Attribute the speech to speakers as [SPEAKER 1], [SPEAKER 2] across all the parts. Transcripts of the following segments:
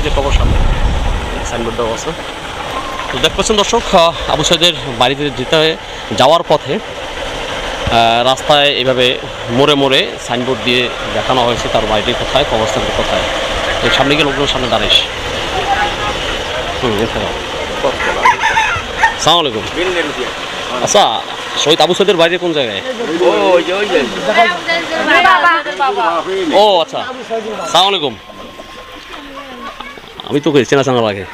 [SPEAKER 1] এই যে কবর সামনে। সাইনবোর্ড দেওয়া আছে। তো পাচ্ছেন দর্শক আবু সাইদের বাড়িতে যেতে যাওয়ার পথে রাস্তায় এভাবে মোড়ে মোড়ে সাইনবোর্ড দিয়ে দেখানো হয়েছে তার বাড়িটি কোথায় কবরস্থানটি কোথায়। এই সামনে গিয়ে লোকজন সামনে দাঁড়াইস। হুম সালাম আলাইকুম। আচ্ছা শহীদ আবু সাইদের বাড়ি কোন জায়গায়? ও আচ্ছা। সালাম আলাইকুম। আমি তোকে চেনা জানার আগে।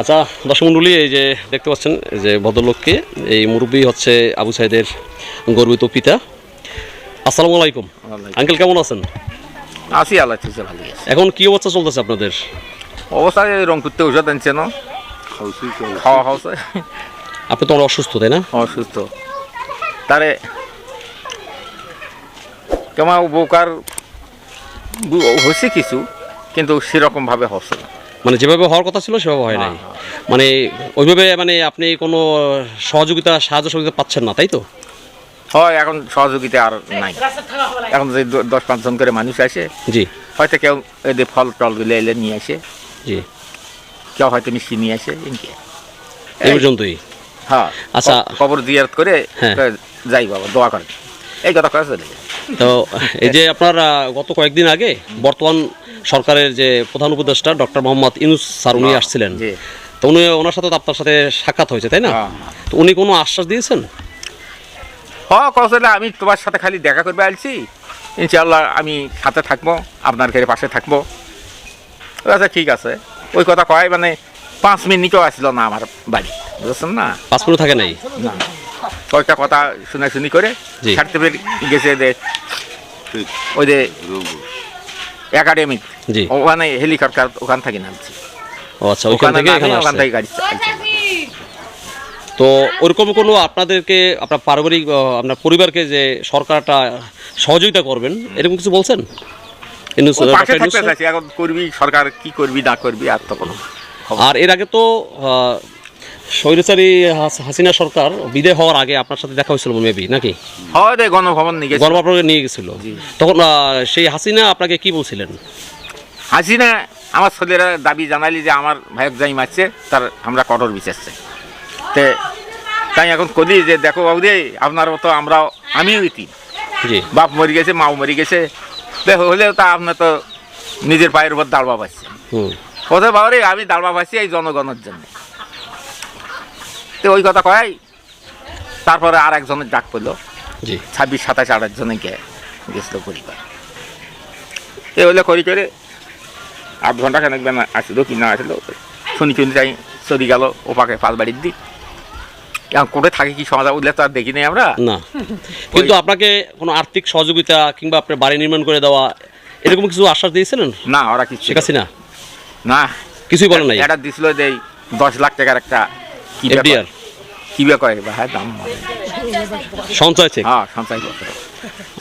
[SPEAKER 1] আচ্ছা দর্শক মণ্ডলী এই যে দেখতে পাচ্ছেন যে ভদ্রলোককে এই মুরব্বী হচ্ছে আবু সাইদের গর্বিত পিতা। আসসালামু আলাইকুম। আঙ্কেল কেমন আছেন?
[SPEAKER 2] আল্লাহ আছে। ভালো
[SPEAKER 1] এখন কি অবস্থা চলতেছে আপনাদের?
[SPEAKER 2] অবস্থা এই রং করতে ওষুধ আনছে না? খাওয়া খাওয়া
[SPEAKER 1] আপনি তো অনেক অসুস্থ তাই না?
[SPEAKER 2] অসুস্থ। তারে কেমন উপকার হয়েছে কিছু? কিন্তু সেরকম ভাবে হচ্ছে না।
[SPEAKER 1] মানে যেভাবে হওয়ার কথা ছিল সেভাবে হয় নাই। মানে ওইভাবে মানে আপনি কোনো সহযোগিতা সাহায্য সহযোগিতা পাচ্ছেন না তাই তো?
[SPEAKER 2] হয় এখন সহযোগিতা আর নাই। এখন যে দশ পাঁচ জন করে মানুষ আসে
[SPEAKER 1] জি।
[SPEAKER 2] হয়তো কেউ এদের ফল টলগুলো এলে নিয়ে আসে।
[SPEAKER 1] জি।
[SPEAKER 2] কেউ হয়তো মিষ্টি নিয়ে আসে
[SPEAKER 1] এই পর্যন্তই।
[SPEAKER 2] হ্যাঁ
[SPEAKER 1] আচ্ছা।
[SPEAKER 2] কবর জিয়ারত করে
[SPEAKER 1] হ্যাঁ।
[SPEAKER 2] যাই বাবা দোয়া করে এই কথা কয়ে চলে
[SPEAKER 1] তো এই যে আপনার গত কয়েকদিন আগে বর্তমান সরকারের যে প্রধান উপদেষ্টা ডক্টর মোহাম্মদ ইনুস স্যার উনি আসছিলেন।
[SPEAKER 2] জি।
[SPEAKER 1] তো উনি ওনার সাথে আপনার সাথে সাক্ষাৎ হয়েছে তাই না?
[SPEAKER 2] হ্যাঁ।
[SPEAKER 1] তো উনি কোনো আশ্বাস দিয়েছেন?
[SPEAKER 2] হ্যাঁ কৌশলে আমি তোমার সাথে খালি দেখা করবে আসছি ইনশাআল্লাহ আমি সাথে থাকব আপনার ঘরে পাশে থাকব। আচ্ছা ঠিক আছে। ওই কথা কয় মানে পাঁচ মিনিটও আসলো না আমার বাড়ি বুঝছেন না?
[SPEAKER 1] পাঁচ মিনিট থাকে নাই?
[SPEAKER 2] না। কয়েকটা কথা শুনে শুনি করে। সার্টিফিকেট গেছে ওই যে একাডেমিক
[SPEAKER 1] জি।
[SPEAKER 2] ওখানে হেলিকপ্টার ওখান থেকে নামছি।
[SPEAKER 1] ও আচ্ছা
[SPEAKER 2] ওখানে
[SPEAKER 1] থেকে এখানে
[SPEAKER 2] ওখান থেকে গাড়ি
[SPEAKER 1] তো ওরকম কোনো আপনাদেরকে আপনার পারিবারিক আপনার পরিবারকে যে সরকারটা সহযোগিতা করবেন এরকম কিছু বলছেন?
[SPEAKER 2] করবি সরকার কি করবি না করবি আর তো কোনো
[SPEAKER 1] আর এর আগে তো স্বৈরাচারী হাসিনা সরকার বিদায় হওয়ার আগে আপনার সাথে দেখা হয়েছিল মেবি নাকি?
[SPEAKER 2] হয় গণভবন নিয়ে
[SPEAKER 1] গণমাপনে নিয়ে গেছিল। তখন সেই হাসিনা আপনাকে কি বলছিলেন?
[SPEAKER 2] হাসিনা আমার ছেলেরা দাবি জানালি যে আমার ভাইক যাই মারছে তার আমরা কঠোর বিচার চাই। তে তাই এখন করি যে দেখো বাবু রে আপনার মতো আমরাও আমিও ইতি।
[SPEAKER 1] জি।
[SPEAKER 2] বাপ মরে গেছে মাও মরে গেছে। দেখো হলেও তা আপনার তো নিজের পায়ের উপর দাঁড়বা পাচ্ছেন
[SPEAKER 1] হুম।
[SPEAKER 2] কোথায় বাবা রে আমি দাঁড়বা পাচ্ছি এই জনগণের জন্য। তো ওই কথা কয়। তারপরে আর একজনের ডাক পড়ল
[SPEAKER 1] জি।
[SPEAKER 2] ছাব্বিশ সাতাশ আঠাশ জনে গে গেছিল পরিবার এ হলে করি করে আধ ঘণ্টা খানেক বেলা আসলো কি না আসলো। শুনি শুনি যাই চলি গেল ওপাকে পাল বাড়ির দিক। এখন কোটে থাকে কি সমাজা উঠলে তো আর দেখি নাই আমরা।
[SPEAKER 1] না। কিন্তু আপনাকে কোনো আর্থিক সহযোগিতা কিংবা আপনার বাড়ি নির্মাণ করে দেওয়া এরকম কিছু আশ্বাস দিয়েছিলেন?
[SPEAKER 2] না ওরা কিছু
[SPEAKER 1] শেখ হাসিনা?
[SPEAKER 2] না।
[SPEAKER 1] কিছুই বলেন নাই?
[SPEAKER 2] এটা দিছিল যে দশ লাখ টাকার একটা কি
[SPEAKER 1] এফডিআর
[SPEAKER 2] কি বে হ্যাঁ দাম
[SPEAKER 1] সঞ্চয় চেক।
[SPEAKER 2] হ্যাঁ সঞ্চয়পত্র।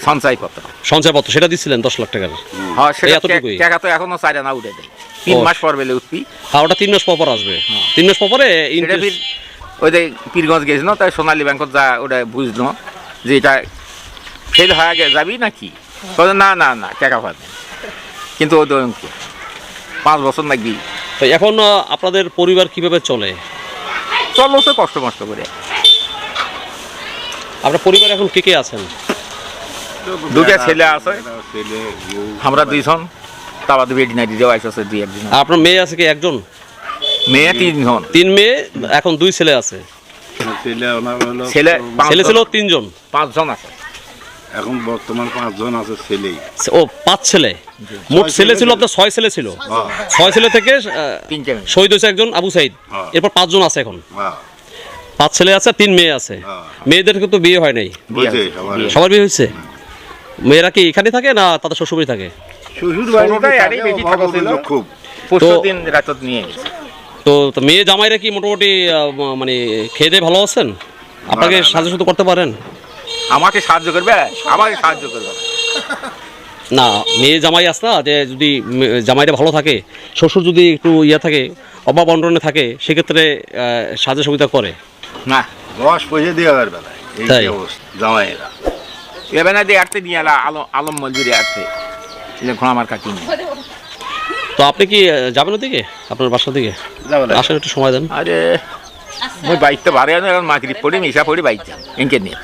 [SPEAKER 2] সঞ্চয়পত্র।
[SPEAKER 1] সঞ্চয়পত্র সেটা দশ লাখ টাকার।
[SPEAKER 2] হ্যাঁ সেটা টাকা তো এখনও চাই না উঠে দেয়। তিন মাস পর বেলে উঠবি।
[SPEAKER 1] ওটা তিন মাস পর পর আসবে। তিন মাস পরে
[SPEAKER 2] এটা
[SPEAKER 1] interest-
[SPEAKER 2] ফির ওই যে পীরগঞ্জ গেছিল তাই সোনালী ব্যাংকত যা ওটা বুঝলো যে এটা ফেল হয়ে যাবি নাকি? না না না টাকা পাবে। কিন্তু তো পাঁচ বছর লাগবি।
[SPEAKER 1] তো এখন আপনাদের পরিবার কীভাবে চলে?
[SPEAKER 2] চলো সে কষ্ট মষ্ট করে।
[SPEAKER 1] আপনার পরিবার এখন কে কে আছেন?
[SPEAKER 2] দুটা ছেলে আছে। আমরা দুইজন। তারপর ভেটিনারি দেওয়া আসছে দুই একজন
[SPEAKER 1] আপনার মেয়ে আছে কি একজন?
[SPEAKER 2] মেয়ে তিনজন।
[SPEAKER 1] তিন মেয়ে এখন দুই ছেলে আছে।
[SPEAKER 3] ছেলে।
[SPEAKER 2] ছেলে
[SPEAKER 1] ছিল তিনজন।
[SPEAKER 2] পাঁচজন আছে।
[SPEAKER 3] এখন বর্তমান পাঁচজন আছে ছেলেই।
[SPEAKER 1] ও পাঁচ ছেলে? মোট ছেলে ছিল আপনার ছয় ছেলে ছিল?
[SPEAKER 3] হ্যাঁ।
[SPEAKER 1] ছয় ছেলে থেকে শহীদ হয়েছে একজন আবু সাইদ।
[SPEAKER 3] হ্যাঁ।
[SPEAKER 1] এরপর পাঁচজন আছে এখন।
[SPEAKER 3] হ্যাঁ।
[SPEAKER 1] পাঁচ ছেলে আছে তিন মেয়ে আছে। মেয়েদের কিন্তু বিয়ে হয় নাই।
[SPEAKER 3] সবার
[SPEAKER 1] বিয়ে হয়েছে? মেয়েরা কি এখানে থাকে না তাদের শ্বশুরবাড়ি থাকে?
[SPEAKER 3] শ্বশুর
[SPEAKER 2] থাকা
[SPEAKER 1] তো তো মেয়ে জামাইরা কি মোটামুটি মানে খেয়ে দিয়ে ভালো আছেন? আপনাকে। সাহায্য করতে পারেন?
[SPEAKER 2] আমাকে সাহায্য করবে? আমাকে সাহায্য করবে।
[SPEAKER 1] না মেয়ে জামাই আছে না যে যদি জামাইটা ভালো থাকে শ্বশুর যদি একটু ইয়া থাকে অভাব অন্টনে থাকে সেক্ষেত্রে সাহায্য সুবিধা করে।
[SPEAKER 2] না
[SPEAKER 3] দশ পয়সা দেওয়ার বেলায় এই অবস্থা জামাইয়েরা।
[SPEAKER 2] এবার না দিয়ে আটতে নিয়ে এলা আলম আলম মজুরি আটতে ঘোড়া মার কাটি নিয়ে।
[SPEAKER 1] তো আপনি কি যাবেন ওদিকে? আপনার বাসার দিকে আসেন একটু সময় দেন।
[SPEAKER 2] আরে মই বাইকটা বাড়ি আনো এখন মাগরি পড়ি মিশা পড়ি বাইক যাম এনকে নিয়ে।